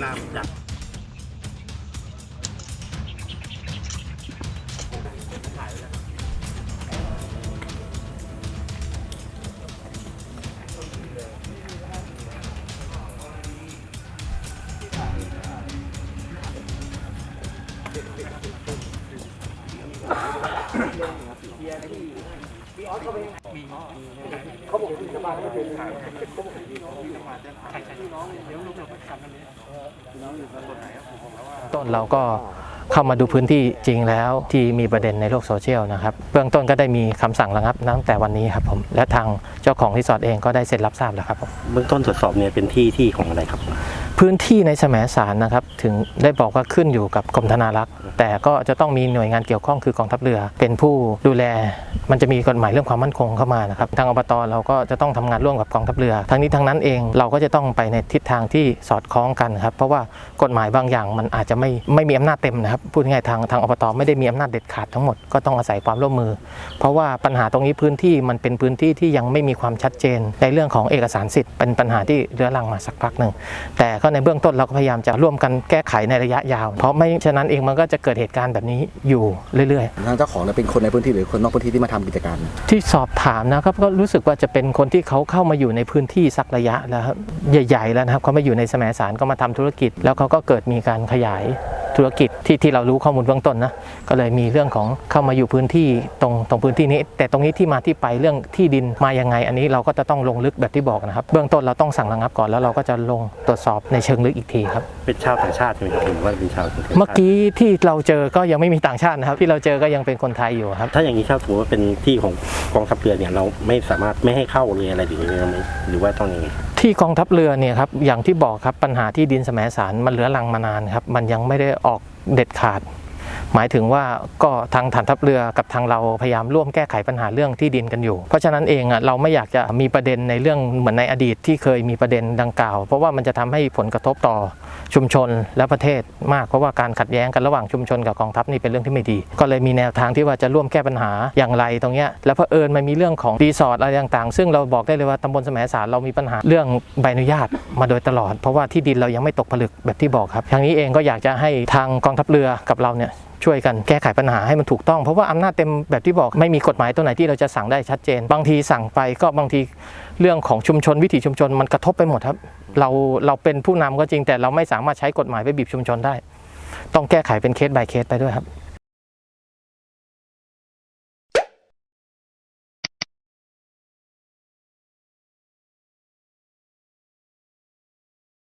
หน้าจัดเบียร์ที่ ต้นเราก็เข้ามาดูพื้นที่จริงแล้วที่มีประเด็นในโลกโซเชียลนะครับเบื้องต้นก็ได้มีคำสั่งระงับตั้งแต่วันนี้ครับผมและทางเจ้าของรีสอร์ทเองก็ได้เซ็นรับทราบแล้วครับผมเบื้องต้นตรวจสอบเนี่ยเป็นที่ที่ของอะไรครับ พื้นที่ในแสมสารนะครับ ถึงได้บอกว่าขึ้นอยู่กับกรมธนารักษ์ แต่ก็จะต้องมีหน่วยงานเกี่ยวข้องคือกองทัพเรือ เป็นผู้ดูแล มันจะมีกฎหมายเรื่องความมั่นคงเข้ามานะครับทางอบตเราก็จะต้องทำงานร่วมกับกองทัพเรือ ทั้งนี้ทั้งนั้นเองเราก็จะต้องไปในทิศทางที่สอดคล้องกันครับ เพราะว่ากฎหมายบางอย่างมันอาจจะไม่ไม่มีอำนาจเต็มนะครับพูดง่ายทางทางอบตไม่ได้มีอำนาจเด็ดขาดทั้งหมดก็ต้องอาศัยความร่วมมือ เพราะว่าปัญหาตรงนี้พื้นที่มันเป็นพื้นที่ที่ยังไม่มีความชัดเจน ในเรื่องของเอกสารสิทธิ์เป็นปัญหาที่เรื้อรังมาสักพักหนึ่งแต่ก็ในเบื้องต้นเราก็พยายามจะร่วมกันแก้ไขในระยะยาว เพราะไม่ฉะนั้นเองมันก็จะเกิดเหตุการณ์แบบนี้อยู่เรื่อยทางเจ้าของเนี่ยเป็นคนในพื้นที่หรือคนนอกพื้นที่ที่มาทำกิจการๆที่สอบถามนะครับก็รู้สึกว่าจะเป็นคนที่เขาเข้ามาอยู่ในพื้นที่สักระยะแล้วครับใหญ่ ๆ แล้วนะครับเขามาอยู่ในสมัยสารก็มาทำธุรกิจ แล้วเขาก็เกิดมีการขยาย ธุรกิจที่ที่เรารู้ข้อมูลเบื้องต้นนะก็เลยมีเรื่องของเข้ามาอยู่พื้นที่ตรงตรงพื้นที่นี้ แต่ตรงนี้ที่มาที่ไปเรื่องที่ดินมายังไง อันนี้เราก็จะต้องลงลึกแบบที่บอกนะครับ เบื้องต้นเราต้องสั่งระงับก่อนแล้วเราก็จะลงตรวจสอบในเชิงลึกอีกทีครับ เป็นชาวต่างชาติใช่ไหมครับหรือว่าเป็นชาวเมื่อกี้ที่เราเจอก็ยังไม่มีต่างชาตินะครับ ที่เราเจอก็ยังเป็นคนไทยอยู่ครับ ถ้าอย่างนี้ถ้าสมมติว่าเป็นที่ของกองทัพเรือเนี่ยเราไม่สามารถไม่ให้เข้าเลยอะไรอย่างเงี้ยไหมหรือว่าต้องยังไง ที่กองทัพเรือเนี่ยครับอย่างที่บอกครับปัญหาที่ดินสมัยสารมันเหลือรังมานานครับมันยังไม่ได้ออกเด็ดขาด หมายถึงว่าก็ทางฐานทัพเรือกับทางเราพยายามร่วมแก้ไขปัญหาเรื่องที่ดินกันอยู่ เพราะฉะนั้นเองอะเราไม่อยากจะมีประเด็นในเรื่องเหมือนในอดีตที่เคยมีประเด็นดังกล่าว เพราะว่ามันจะทำให้ผลกระทบต่อ ชุมชนและประเทศมากเพราะว่าการขัดแย้งกันระหว่างชุมชนกับกองทัพนี่เป็นเรื่องที่ไม่ดี ก็เลยมีแนวทางที่ว่าจะร่วมแก้ปัญหาอย่างไรตรงเนี้ยแล้วเผอิญมันมีเรื่องของรีสอร์ทอะไรต่างๆ ซึ่งเราบอกได้เลยว่าตำบลสมัยสารเรามีปัญหาเรื่องใบอนุญาตมาโดยตลอด เพราะว่าที่ดินเรายังไม่ตกผลึกแบบที่บอกครับทางนี้เองก็อยากจะให้ทางกองทัพเรือกับเราเนี่ย ช่วยกันแก้ไขปัญหาให้มันถูกต้องเพราะว่าอำนาจเต็มแบบที่บอกไม่มีกฎหมายตัวไหนที่เราจะสั่งได้ชัดเจน บางทีสั่งไปก็บางทีเรื่องของชุมชนวิถีชุมชนมันกระทบไปหมดครับ เราเราเป็นผู้นำก็จริงแต่เราไม่สามารถใช้กฎหมายไปบีบชุมชนได้ ต้องแก้ไขเป็นเคส by เคสไปด้วยครับ